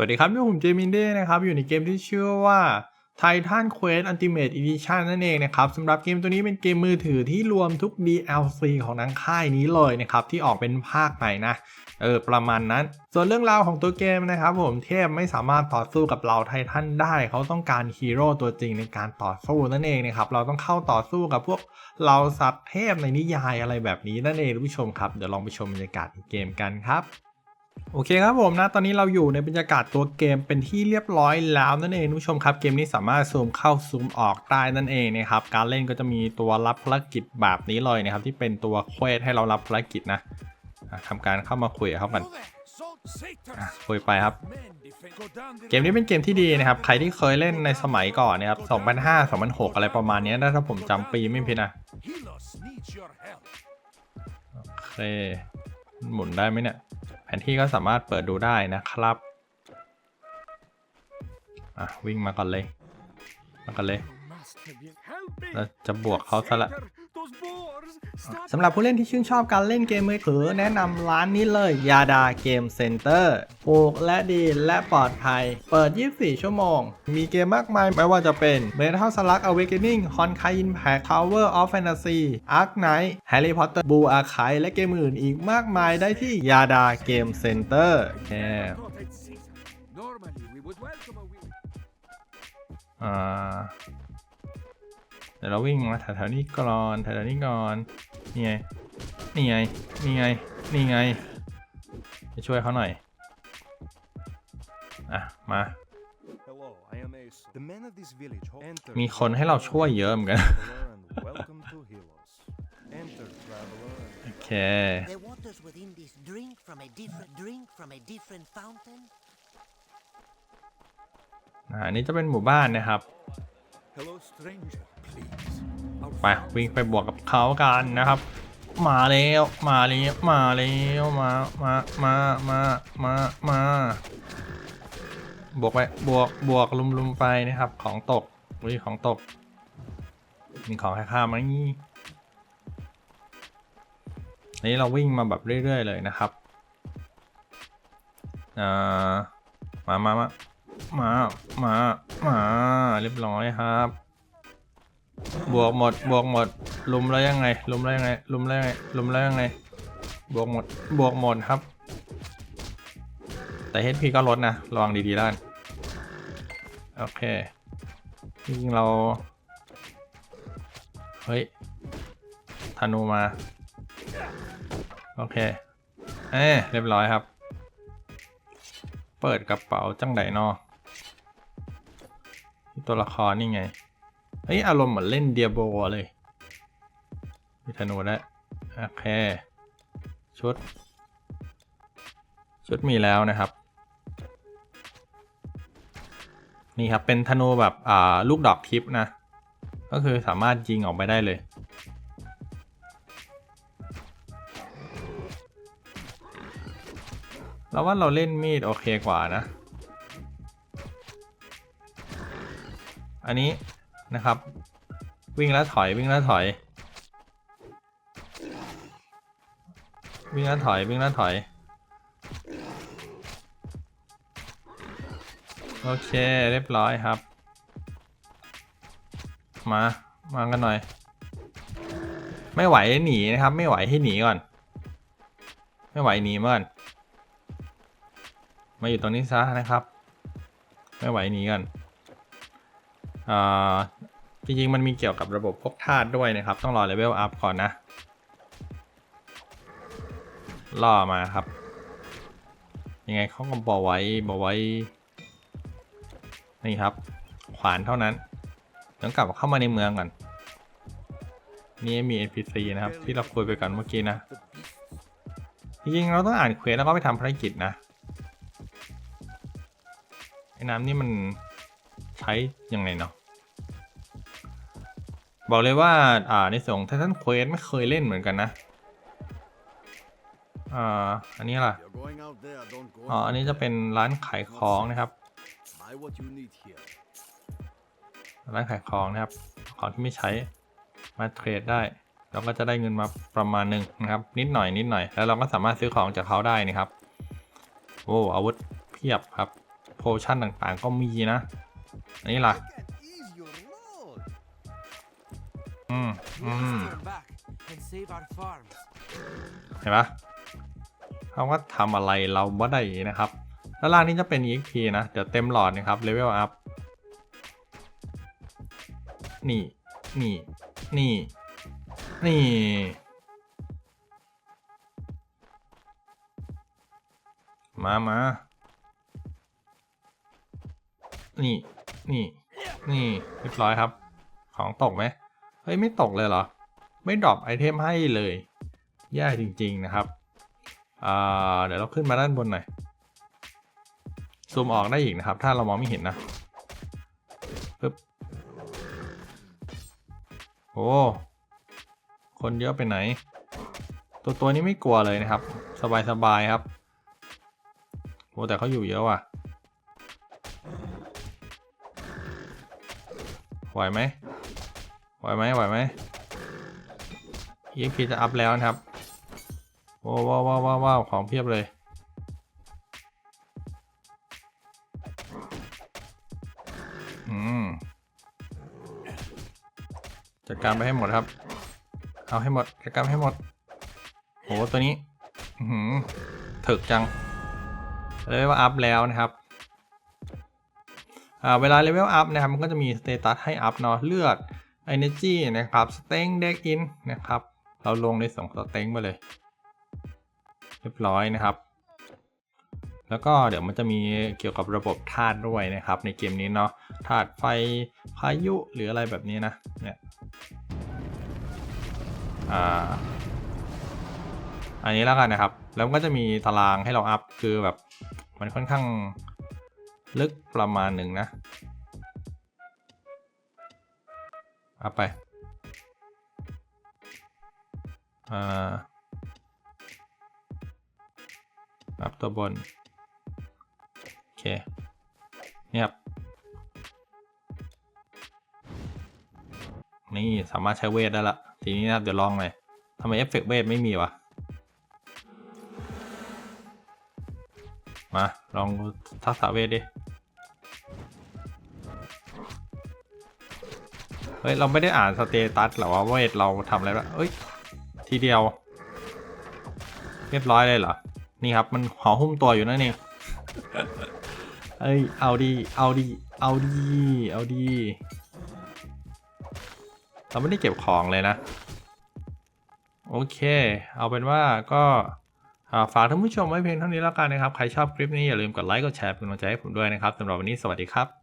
วัสดีครับนี่ผมเจมินเด้นะครับ อยู่ในเกมที่ชื่อว่า Titan Quest Ultimate Edition นั่นเองนะครับสำหรับเกมตัวนี้เป็นเกมมือถือที่รวมทุก DLC ของทั้งค่ายนี้เลยนะครับ ที่ออกเป็นภาคใหม่นะเออประมาณนั้น ส่วนเรื่องราวของตัวเกมนะครับผมเทพไม่สามารถต่อสู้กับเราไททันได้ เขาต้องการฮีโร่ตัวจริงในการต่อสู้นั่นเองนะครับ เราต้องเข้าต่อสู้กับพวกเราสัตว์เทพในนิยายอะไรแบบนี้นั่นเองท่านผู้ชมครับ เดี๋ยวลองไปชมบรรยากาศในเกมกันครับ โอเคครับผมนะ ตอนนี้เราอยู่ในบรรยากาศตัวเกมเป็นที่เรียบร้อยแล้วนั่นเองท่านผู้ชมครับ เกมนี้สามารถซูมเข้าซูมออกได้นั่นเองนะครับ การเล่นก็จะมีตัวรับภารกิจแบบนี้เลยนะครับ ที่เป็นตัวเควสให้เรารับภารกิจนะอะทำการเข้ามาคุยกับเขากันคุยไปครับ เกมนี้เป็นเกมที่ดีนะครับ ใครที่เคยเล่นในสมัยก่อนนะครับ 2005 2006 อะไรประมาณนี้นะถ้าผมจำปีไม่ผิดนะ โอเค หมุนได้ไหมเนี่ย ผนที่ก็สามารถเปิดดูได้นะครับอะวิ่งมาก่อนเลย มาก่อนเลยแล้วจะบวกเขาซะละ สำหรับผู้เล่นที่ชื่นชอบการเล่นเกมมือถือแนะนำร้านนี้เลยยาดาเกมเซ็นเตอร์ถูกและดีและปลอดภัย เปิด 24 ชั่วโมง มีเกมมากมายไม่ว่าจะเป็น Metal Slug Awakening Honkai Impact Tower of Fantasy Ark Knight Harry Potter Blue Archive และเกมอื่นอีกมากมายได้ที่ยาดาเกมเซ็นเตอร์แค่เดี๋ยวเราวิ่งมาแถวๆนี้ก่อนแถวๆนี้ก่อน นี่ไง นี่ไง นี่ไง นี่ไงไปช่วยเขาหน่อย อะ มา Hello, I am Ace. The man of this village. Enter. มีคนให้เราช่วยเยอะเหมือนกัน traveler, and welcome to Helos. Enter, traveler. โอเค The waters within this drink from a different drink from a different fountain. อ่าอันนี้จะเป็นหมู่บ้านนะครับ Hello, stranger. ไปวิ่งไปบวกกับเขากันนะครับ มาแล้วมาแล้วมาแล้วมามามามามามาบวกไปบวกบวกลุมลุมไปนะครับ ของตกอุ้ยของตกมีของค่ามอันนี้เราวิ่งมาแบบเรื่อยๆเลยนะครับอ่ามามามามามามาเรียบร้อยครับ บวกหมดบวกหมดลุมแล้วยังไงลุมแล้วยังไงลุมแล้วยังไงลุมแล้วยังไงบวกหมดบวกหมดครับ แต่ HP ก็ลดนะระวังดีๆแล้วกันโอเคจริงเรา เฮ้ยธนูมา โอเคเอ้เรียบร้อยครับ เปิดกระเป๋าจังไดนอตัวละครนี่ไง เฮ้ย อารมณ์เหมือนเล่นเดียโบเลยมีธนูแล้วโอเค ชุด ชุดมีแล้วนะครับ นี่ครับ เป็นธนูแบบอ่าลูกดอกทิปนะ ก็คือสามารถยิงออกไปได้เลยเราว่าเราเล่นมีดโอเคกว่านะ อันนี้ นะครับ วิ่งแล้วถอยวิ่งแล้วถอย วิ่งแล้วถอยวิ่งแล้วถอย โอเคเรียบร้อยครับ มา มากันหน่อย ไม่ไหวหนีนะครับ ไม่ไหวให้หนีก่อน ไม่ไหวหนีมาก่อนมาอยู่ตรงนี้ซะนะครับ ไม่ไหวหนีก่อน จริงๆ มันมีเกี่ยวกับระบบพวกธาตุด้วยนะครับ ต้องรอเลเวลอัพก่อนนะ ล่อมาครับ ยังไงเขาก็บอกไว้บอกไว้ นี่ครับ ขวานเท่านั้น ต้องกลับเข้ามาในเมืองก่อน นี่มี NPC นะครับ ที่เราคุยไปก่อนเมื่อกี้นะ จริงๆ เราต้องอ่านเควสแล้วก็ไปทำภารกิจนะไอ้น้ำนี่มันใช้ยังไงเนาะ บอกเลยว่าอ่าในส่วนของไททันเควสไม่เคยเล่นเหมือนกันนะอ่าอันนี้ล่ะอ๋ออันนี้จะเป็นร้านขายของนะครับร้านขายของนะครับ ของที่ไม่ใช้มาเทรดได้ เราก็จะได้เงินมาประมาณหนึ่งนะครับ นิดหน่อยนิดหน่อย แล้วเราก็สามารถซื้อของจากเขาได้นะครับโอ้อาวุธเพียบครับ โพชั่นต่างๆก็มีนะ อันนี้ล่ะ อืม We อืม must turn back and save our farms. เห็นปะเขาก็ทำอะไรเราบ่ได้นะครับแล้วล่างนี้จะเป็น EXP นะ เดี๋ยวเต็มหลอดนะครับเลเวลอัพนี่ นี่ นี่ นี่ มามานี่ นี่ นี่ เรียบร้อยครับ ของตกไหม เฮ้ย ไม่ตกเลยเหรอ ไม่ดรอปไอเทมให้เลย แย่จริงๆนะครับ เดี๋ยวเราขึ้นมาด้านบนหน่อย ซูมออกได้อีกนะครับ ถ้าเรามองไม่เห็นนะปึ๊บโอ้คนเยอะไปไหน ตัวตัวนี้ไม่กลัวเลยนะครับ สบายๆครับโอ้แต่เขาอยู่เยอะว่ะไหวไหม ไหวไหมไหวไหม EXP จะอัพแล้วนะครับว้าวว้าวว้าวว้าว,วาวของเพียบเลยอืมจัดการไปให้หมดครับ เอาให้หมดจัดการให้หมดโหตัวนี้อือหือถึกจังเลยว่าอัพแล้วนะครับอ่าเวลาเลเวลอัพนะครับมันก็จะมีสเตตัสให้อัพเนาะเลือด energy นะครับ string deck in นะครับ เราลงในส่ง string ไปเลย เรียบร้อยนะครับ แล้วก็เดี๋ยวมันจะมีเกี่ยวกับระบบธาตุด้วยนะครับ ในเกมนี้เนาะธาตุไฟพายุหรืออะไรแบบนี้นะเนี่ยอ่าอันนี้แล้วกันนะครับ แล้วก็จะมีตารางให้เราอัพคือแบบมันค่อนข้างลึกประมาณหนึ่งนะ อัพไป อ่า อัพตัวบน โอเค เนี่ยครับ นี่สามารถใช้เวทได้ละ ทีนี้นะครับ เดี๋ยวลองหน่อยทำไมเอฟเฟกต์เวทไม่มีวะ มา ลองทักษะเวทดิ เฮ้ย เราไม่ได้อ่านสเตตัสหรอว่าเวทเราทำอะไรบ้างเอ้ย ทีเดียว เรียบร้อยเลยเหรอ นี่ครับ มันห่อหุ้มตัวอยู่นั่นเองเอ้ย เอาดี เอาดี เอาดี เอาดี เราไม่ได้เก็บของเลยนะ โอเค เอาเป็นว่าก็ฝากท่านผู้ชมไว้เพียงเท่านี้แล้วกันนะครับ ใครชอบคลิปนี้อย่าลืมกดไลค์ กดแชร์เป็นกำลังใจให้ผมด้วยนะครับสำหรับวันนี้สวัสดีครับ